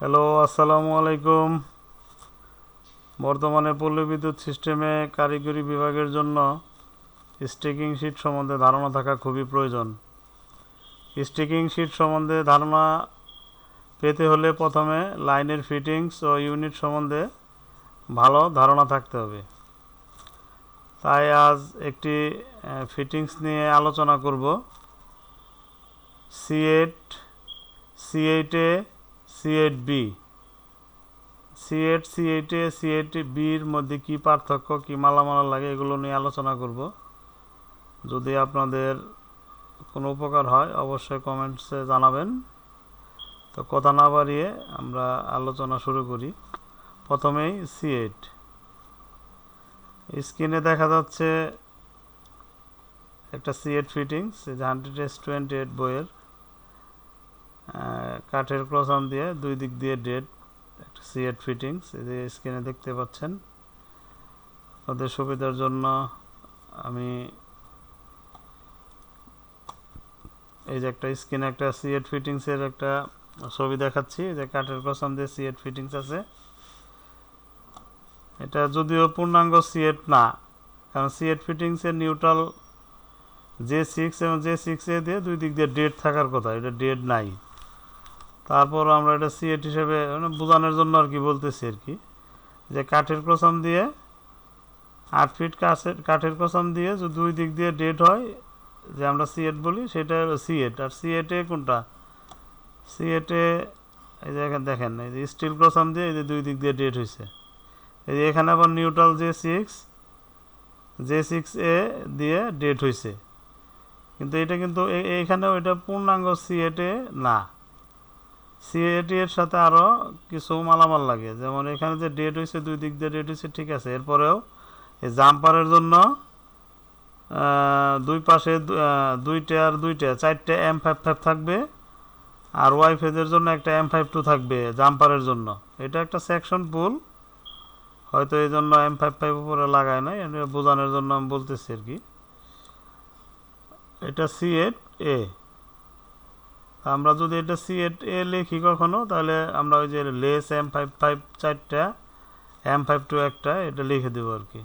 Hello আসসালামু আলাইকুম। বর্তমানে পল্লী বিদ্যুৎ সিস্টেমে কারিগরি বিভাগের জন্য স্টিকিং শিট সম্বন্ধে ধারণা থাকা খুবই প্রয়োজন। স্টিকিং শিট সম্বন্ধে ধারণা পেতে হলে প্রথমে লাইনের ফিটিংস ও ইউনিট সম্বন্ধে ভালো ধারণা থাকতে হবে। তাই আজ একটি ফিটিংস নিয়ে আলোচনা করব। সি এইট সি এইটে C eight B C eight C এইটে সি এইট বির মধ্যে কী পার্থক্য, কী মালামাল লাগে, এগুলো নিয়ে আলোচনা করব। যদি আপনাদের কোনো উপকার হয়, অবশ্যই কমেন্টসে জানাবেন। তো কথা না বাড়িয়ে আমরা আলোচনা শুরু করি। প্রথমেই সি এইট স্ক্রিনে দেখা যাচ্ছে একটা C eight fittings hundred S twenty eight বইয়ের কাঠের ক্রসান দিয়ে দুই দিক দিয়ে ডেড, একটা সিএট ফিটিংস এই যে স্ক্রিনে দেখতে পাচ্ছেন। আপনাদের সুবিধার জন্য আমি এই যে একটা স্ক্রিনে একটা সিএট ফিটিংসের একটা ছবি দেখাচ্ছি যে কাঠের ক্রসান দিয়ে সিএট ফিটিংস আছে। এটা যদিও পূর্ণাঙ্গ সিএট না, কারণ সিএট ফিটিংসের নিউট্রাল জে সিক্স এবং জে সিক্স এ দিয়ে দুই দিক দিয়ে ডেড থাকার কথা, এটা ডেড নাই। তারপর আমরা এটা সিএট হিসেবে মানে বোঝানোর জন্য আর কি বলতেছি আর কি, যে কাঠের ক্রসাম দিয়ে আট ফিট কাঠের কাঠের ক্রসাম দিয়ে যদি দুই দিক দিয়ে ডেট হয়, যে আমরা সিএট বলি, সেটা সিএট আর সিএটে কোনটা? সিএটে এই যে এখানে দেখেন, এই যে স্টিল ক্রসাম দিয়ে এই যে দুই দিক দিয়ে ডেট হয়েছে এই যে এখানে আবার neutral J six J six A দিয়ে ডেট হয়েছে কিন্তু এটা কিন্তু এইখানেও এটা পূর্ণাঙ্গ সিএটে না। সিএটি এর সাথে আরও কিছু মালামাল লাগে। যেমন এখানে যে ডেট হয়েছে দুই দিক দিয়ে ডেট হয়েছে ঠিক আছে। এরপরেও এই জাম্পারের জন্য দুই পাশে দুইটা আর দুইটা, চারটে এম ফাইভ ফাইভ থাকবে। আর ওয়াই ফেজের জন্য একটা এম ফাইভ টু থাকবে জাম্পারের জন্য। এটা একটা সেকশন পুল হয়তো এই জন্য এম ফাইভ ফাইভ উপরে লাগায় নাই, এটা বোঝানোর জন্য আমি বলতেছি আর কি। এটা সি এইট এ আমরা যদি এটা সি এইট এ লিখি কখনো, তাহলে আমরা ওই যে লেস এম ফাইভ ফাইভ চারটা এম ফাইভ টু একটা, এটা লিখে দেবো আর কি।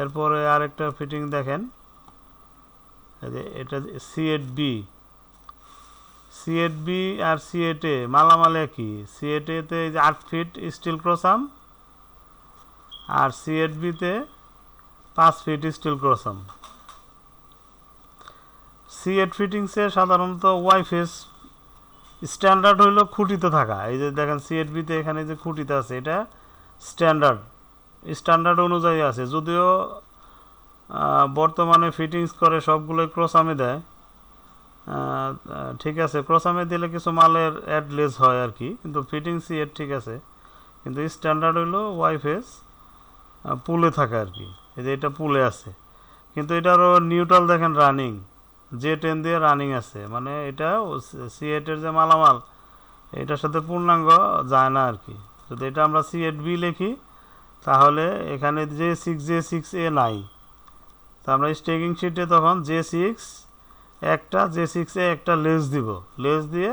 এরপরে আরেকটা ফিটিং দেখেন। এটা C eight B C eight B R C eight A মালামাল একই। সি এইট এতে আট ফিট স্টিল ক্রসাম আর সি এট বিতে পাঁচ feet steel crossarm C eight ফিটিংসে সাধারণত ওয়াইফেস স্ট্যান্ডার্ড হইল খুঁটিতে থাকা। এই যে দেখেন সি এইট বিতে এখানে যে খুঁটিতে আছে, এটা স্ট্যান্ডার্ড স্ট্যান্ডার্ড অনুযায়ী আছে। যদিও বর্তমানে ফিটিংস করে, সবগুলোই ক্রসামে দেয়। ঠিক আছে, ক্রসামে দিলে কিছু মালের অ্যাডলেস হয় আর কি, কিন্তু ফিটিং সি এইট ঠিক আছে। কিন্তু স্ট্যান্ডার্ড হইল ওয়াইফেস পুলে থাকে আর কি। এই যে এটা পুলে আছে। কিন্তু এটারও নিউট্রাল দেখেন রানিং জে টেন দিয়ে রানিং আছে মানে এটা সি এইটের যে মালামাল, এটার সাথে পূর্ণাঙ্গ যায় না আর কি যদি এটা আমরা সি এইট বি লিখি, তাহলে এখানে J six J six A নাই। তা আমরা স্টেকিং শিটে তখন জে সিক্স একটা জে সিক্স এ একটা লেস দিব। লেস দিয়ে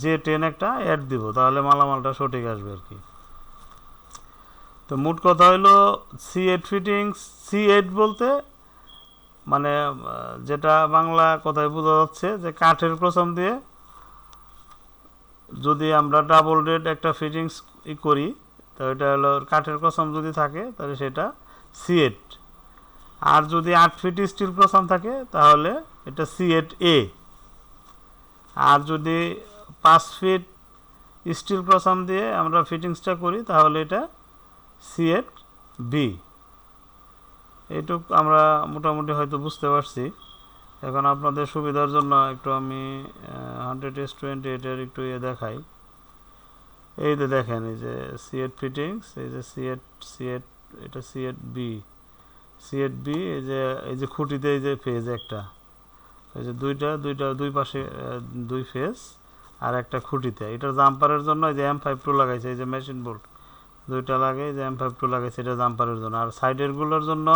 জে টেন একটা অ্যাড দিব, তাহলে মালামালটা সঠিক আসবে আর কি তো মোট কথা হলো C eight fittings C eight বলতে মানে যেটা বাংলা কথায় বোঝা যাচ্ছে যে কাঠের ক্রসম দিয়ে যদি আমরা ডাবল রেড একটা ফিটিংস করি, তো এটা হলো কাঠের ক্রসম যদি থাকে, তাহলে সেটা সি এইট আর যদি আট ফিট স্টিল ক্রসম থাকে, তাহলে এটা সি এইট এ আর যদি পাঁচ ফিট স্টিল ক্রসম দিয়ে আমরা ফিটিংসটা করি, তাহলে এটা সি এইট বি এইটুক আমরা মোটামুটি হয়তো বুঝতে পারছি। এখন আপনাদের সুবিধার জন্য একটু আমি হান্ড্রেড এস টোয়েন্টি এইটের একটু ইয়ে দেখাই। এই যে দেখেন, এই যে সিএট ফিটিংস এই যে সিএট সিএট এটা সিএট বি সিএট বি এই যে এই যে খুঁটিতে এই যে ফেজ একটা। এই যে দুইটা দুইটা, দুই পাশে দুই ফেজ আর একটা খুঁটিতে। এটা জাম্পারের জন্য এই যে এম ফাইভ টু লাগাইছে, এই যে মেশিন বোল্ট দুইটা লাগে যে এম ফাইভ টু লাগে, সেটা জাম্পারের জন্য। আর সাইডেরগুলোর জন্য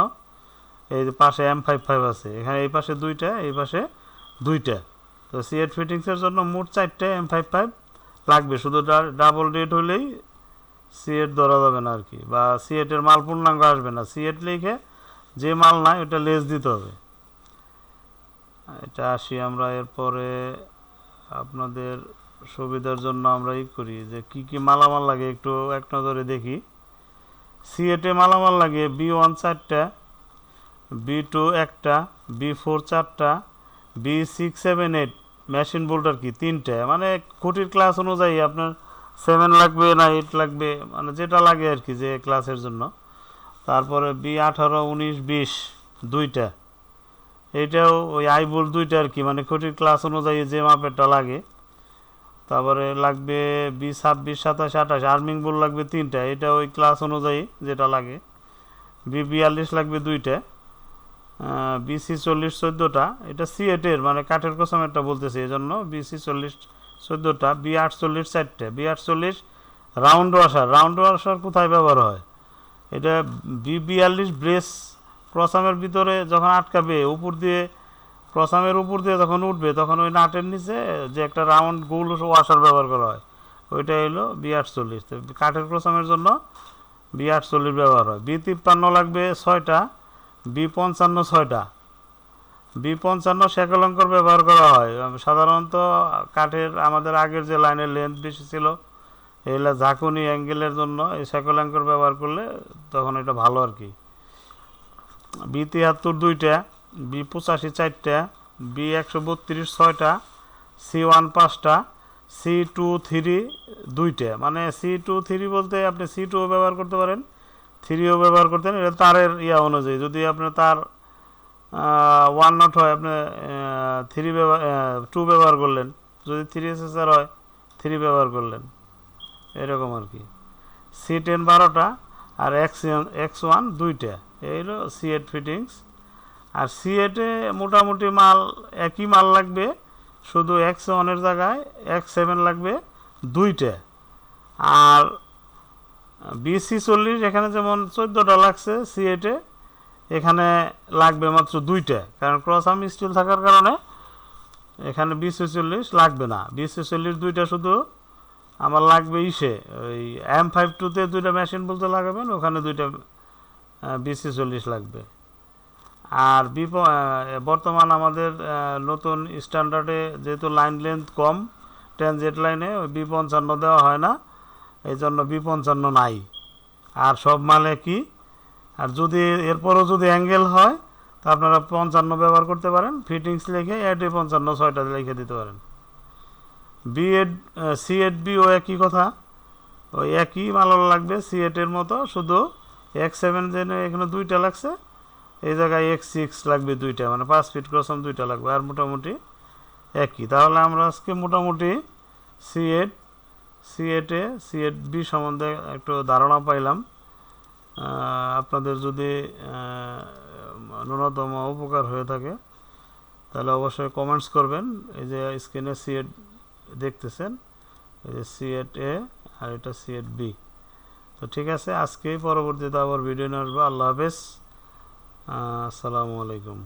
এই যে পাশে এম ফাইভ ফাইভ আছে। এখানে এই পাশে দুইটা, এই পাশে দুইটা। তো সিএট ফিটিংসের জন্য মোট চারটে এম ফাইভ ফাইভ লাগবে। শুধু ডাবল ডেট হলেই সিএট ধরা যাবে না আর কি। বা সিএটের মাল পূর্ণাঙ্গ আসবে না। সিএট লিখে যে মাল নাই, ওটা লেস দিতে হবে। এটা আসি আমরা এরপরে আপনাদের সুবিধার জন্য আমরা ই করি যে কি কি মালামাল লাগে একটু এক নজরে দেখি। সি এটে মালামাল লাগে বি ওয়ান চারটা বি টু একটা বি ফোর চারটা B six seven eight machine boulder কি তিনটে। মানে খুঁটির ক্লাস অনুযায়ী আপনার সেভেন লাগবে না এইট লাগবে মানে যেটা লাগে আর কি যে ক্লাসের জন্য। তারপরে বি আঠারো, উনিশ, বিশ, দুইটা। এইটাও ওই আইবুল দুইটা আর কি মানে খুঁটির ক্লাস অনুযায়ী যে মাপেরটা লাগে। তারপরে লাগবে বি ছাব্বিশ, সাতাশ, আঠাশ, আর্মিং বুল লাগবে তিনটা। এটা ওই ক্লাস অনুযায়ী যেটা লাগে। বি বিয়াল্লিশ লাগবে দুইটা। বিসি চল্লিশ, চোদ্দোটা। এটা সিএটের মানে কাঠের কসম একটা বলতেছি এই জন্য বিসি চল্লিশ, চোদ্দোটা। বি আটচল্লিশ, চারটে। বি আটচল্লিশ রাউন্ড ওয়াশার রাউন্ড ওয়াশার কোথায় ব্যবহার হয়? এটা বি বিয়াল্লিশ ব্রেস প্রসামের ভিতরে যখন আটকাবে, উপর দিয়ে প্রসামের উপর দিয়ে যখন উঠবে, তখন ওই নাটের নিচে যে একটা রাউন্ড গোল ওয়াশার ব্যবহার করা হয়, ওইটা হলো বি আটচল্লিশ কাঠের প্রসামের জন্য বি আটচল্লিশ ব্যবহার হয়। বি তিপ্পান্ন লাগবে ছয়টা, বি পঞ্চান্ন ছয়টা। বি পঞ্চান্ন শেকলঙ্কর ব্যবহার করা হয়। সাধারণত কাঠের আমাদের আগের যে লাইনের লেন্থ বেশি ছিল, এগুলা ঝাঁকুনি অ্যাঙ্গেলের জন্য এই শেকলঙ্কর ব্যবহার করলে তখন এটা ভালো আর কি। বি তিয়াত্তর দুইটা। বি পঁচাশি চারটা, বি একশো বত্রিশ ছয়টা, সি ওয়ান পাঁচটা, সি টু থ্রি দুইটা। মানে সি টু থ্রি বলতে আপনি সি টু ব্যবহার করতে পারেন থ্রিও ব্যবহার করতেন এটা তারের ইয়া অনুযায়ী। যদি আপনার তার ওয়ান নট হয়, আপনি থ্রি ব্যবহার টু ব্যবহার করলেন। যদি থ্রি এসএসআর হয় থ্রি ব্যবহার করলেন। এরকম আর কি। সি টেন বারোটা আর এক্স এক্স ওয়ান দুইটা। এই হলো সি এইট ফিটিংস। আর সি এইটে মোটামুটি মাল, একই মাল লাগবে, শুধু এক্স ওয়ানের জায়গায় এক্স সেভেন লাগবে, দুইটা। আর বিসি চল্লিশ, এখানে যেমন চোদ্দোটা লাগছে সি এইটে এখানে লাগবে মাত্র দুইটা। কারণ ক্রস আর্ম স্টিল থাকার কারণে এখানে বিসি চল্লিশ লাগবে না। বিসি চল্লিশ দুইটা শুধু আমার লাগবে ইসে, ওই এম ফাইভ টুতে দুইটা মেশিন বলতে লাগাবেন, ওখানে দুইটা বিসি চল্লিশ লাগবে। আর বর্তমান আমাদের নতুন স্ট্যান্ডার্ডে যেহেতু লাইন লেন্থ কম ট্রানজেট লাইনে ওই বি পঞ্চান্ন দেওয়া হয় না এই জন্য বি পঞ্চান্ন নাই। আর সব মালে কি? আর যদি এরপরও যদি অ্যাঙ্গেল হয়, তা আপনারা পঞ্চান্ন ব্যবহার করতে পারেন ফিটিংস লিখে এড পঞ্চান্ন, ছয়টা লিখে দিতে পারেন। B eight C eight B ও একই কথা। ওই একই মাল লাগবে সি এটের মতো, শুধু এক্স সেভেন যেন এখানে দুইটা লাগছে এই জায়গায় এক্স সিক্স লাগবে দুইটা মানে পাঁচ ফিট ক্রসম দুইটা লাগবে, আর মোটামুটি একই। তাহলে আমরা আজকে মোটামুটি সি এড সি এটে সি এড বি সম্বন্ধে একটু ধারণা পাইলাম। আপনাদের যদি ন্যূনতম উপকার হয়ে থাকে, তাহলে অবশ্যই কমেন্টস করবেন। এই যে স্ক্রিনে সি এড দেখতেছেন, এই যে সি এড এ আর এটা সি এড বি তো ঠিক আছে, আজকেই পরবর্তীতে আবার ভিডিও নিয়ে আসব। আল্লাহ হাফেজ। আসসালামু আলাইকুম।